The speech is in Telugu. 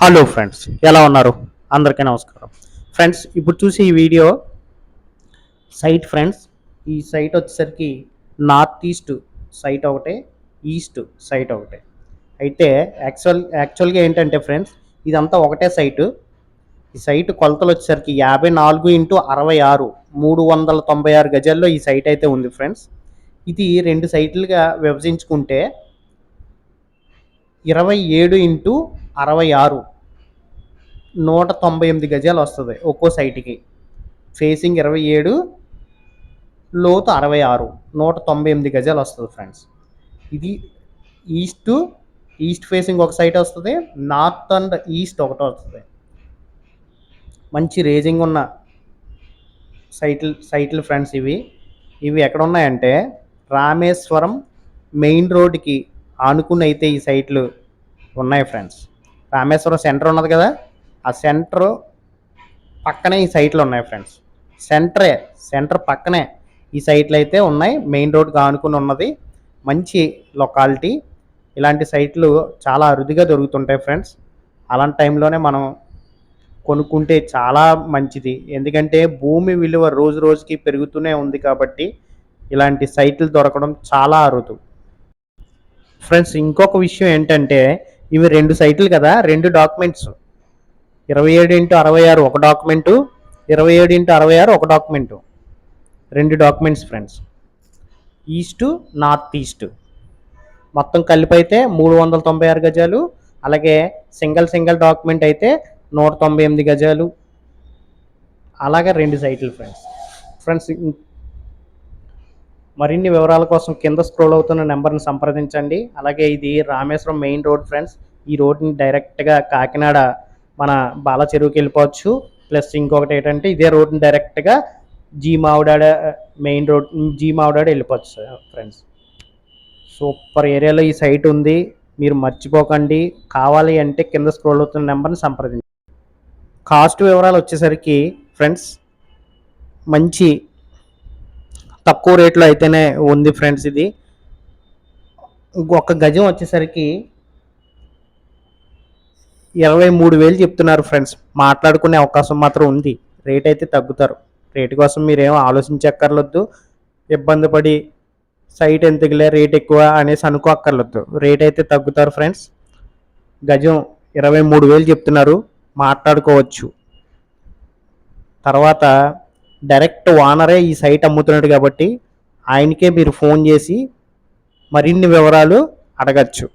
హలో ఫ్రెండ్స్ ఎలా ఉన్నారు? అందరికీ నమస్కారం. ఫ్రెండ్స్ ఇప్పుడు చూసి ఈ వీడియో సైట్ ఫ్రెండ్స్ ఈ సైట్ వచ్చేసరికి నార్త్ ఈస్ట్ సైట్ ఒకటే ఈస్ట్ సైట్ ఒకటే. అయితే యాక్చువల్ యాక్చువల్గా ఏంటంటే ఫ్రెండ్స్ ఇదంతా ఒకటే సైటు ఈ సైట్ కొలతలు వచ్చేసరికి యాభై నాలుగు ఇంటూ అరవై ఆరు మూడు వందల తొంభై ఆరు గజాల్లో ఈ సైట్ అయితే ఉంది ఫ్రెండ్స్ ఇది రెండు సైట్లుగా విభజించుకుంటే ఇరవై ఏడు ఇంటూ అరవై ఆరు నూట తొంభై ఎనిమిది గజాలు వస్తుంది ఒక్కో సైట్కి. ఫేసింగ్ ఇరవై ఏడు లోతు అరవై ఆరు నూట తొంభై ఎనిమిది గజాలు వస్తుంది ఫ్రెండ్స్. ఇది ఈస్ట్ ఈస్ట్ ఫేసింగ్ ఒక సైట్ వస్తుంది నార్త్ అండ్ ఈస్ట్ ఒకటి వస్తుంది. మంచి రేజింగ్ ఉన్న సైట్లు సైట్లు ఫ్రెండ్స్ ఇవి. ఇవి ఎక్కడ ఉన్నాయంటే రామేశ్వరం మెయిన్ రోడ్కి ఆనుకుని అయితే ఈ సైట్లు ఉన్నాయి ఫ్రెండ్స్. రామేశ్వరం సెంటర్ ఉన్నది కదా? ఆ సెంటర్ పక్కనే ఈ సైట్లు ఉన్నాయి ఫ్రెండ్స్. సెంటరే సెంటర్ పక్కనే ఈ సైట్లు అయితే ఉన్నాయి. మెయిన్ రోడ్గా ఆనుకుని ఉన్నది. మంచి లొకాలిటీ. ఇలాంటి సైట్లు చాలా అరుదుగా దొరుకుతుంటాయి ఫ్రెండ్స్. అలాంటి టైంలోనే మనం కొనుక్కుంటే చాలా మంచిది. ఎందుకంటే భూమి విలువ రోజు రోజుకి పెరుగుతూనే ఉంది కాబట్టి ఇలాంటి సైట్లు దొరకడం చాలా అరుదు. ఫ్రెండ్స్ ఇంకొక విషయం ఏంటంటే ఇవి రెండు సైట్లు కదా రెండు డాక్యుమెంట్స్. ఇరవై ఏడు ఇంటూ అరవై ఆరు ఒక డాక్యుమెంటు ఇరవై ఏడు ఇంటూ అరవై ఆరు ఒక డాక్యుమెంటు. రెండు documents friends. East north east. మొత్తం కలిపి అయితే మూడు వందల తొంభై ఆరు గజాలు అలాగే సింగిల్ సింగిల్ డాక్యుమెంట్ అయితే నూట తొంభై ఎనిమిది గజాలు. అలాగే రెండు సైట్లు ఫ్రెండ్స్. ఫ్రెండ్స్ మరిన్ని వివరాల కోసం కింద స్క్రోల్ అవుతున్న నెంబర్ని సంప్రదించండి. అలాగే ఇది రామేశ్వరం మెయిన్ రోడ్ ఫ్రెండ్స్. ఈ రోడ్ని డైరెక్ట్గా కాకినాడ మన బాల చెరువుకి వెళ్ళిపోవచ్చు. ప్లస్ ఇంకొకటి ఏంటంటే ఇదే రోడ్ని డైరెక్ట్గా G Mamidada main road G Mamidada వెళ్ళిపోవచ్చు ఫ్రెండ్స్ సూపర్ ఏరియాలో ఈ సైట్ ఉంది. మీరు మర్చిపోకండి. కావాలి అంటే కింద స్క్రోల్ అవుతున్న నెంబర్ని సంప్రదించండి. కాస్ట్ వివరాలు వచ్చేసరికి ఫ్రెండ్స్ మంచి తక్కువ రేట్లో అయితేనే ఉంది ఫ్రెండ్స్ ఇది. ఒక గజం వచ్చేసరికి ఇరవై మూడు వేలు చెప్తున్నారు ఫ్రెండ్స్. మాట్లాడుకునే అవకాశం మాత్రం ఉంది. రేట్ అయితే తగ్గుతారు. రేటు కోసం మీరేం ఆలోచించక్కర్లొద్దు. ఇబ్బంది పడి సైట్ ఎంతకులే రేట్ ఎక్కువ అనేసి అనుకోక్కర్లొద్దు. రేట్ అయితే తగ్గుతారు ఫ్రెండ్స్. గజం ఇరవై మూడు వేలు చెప్తున్నారు. మాట్లాడుకోవచ్చు. తర్వాత డైరెక్ట్ ఓనరే ఈ సైట్ అమ్ముతున్నాడు కాబట్టి ఆయనకే మీరు ఫోన్ చేసి మరిన్ని వివరాలు అడగచ్చు.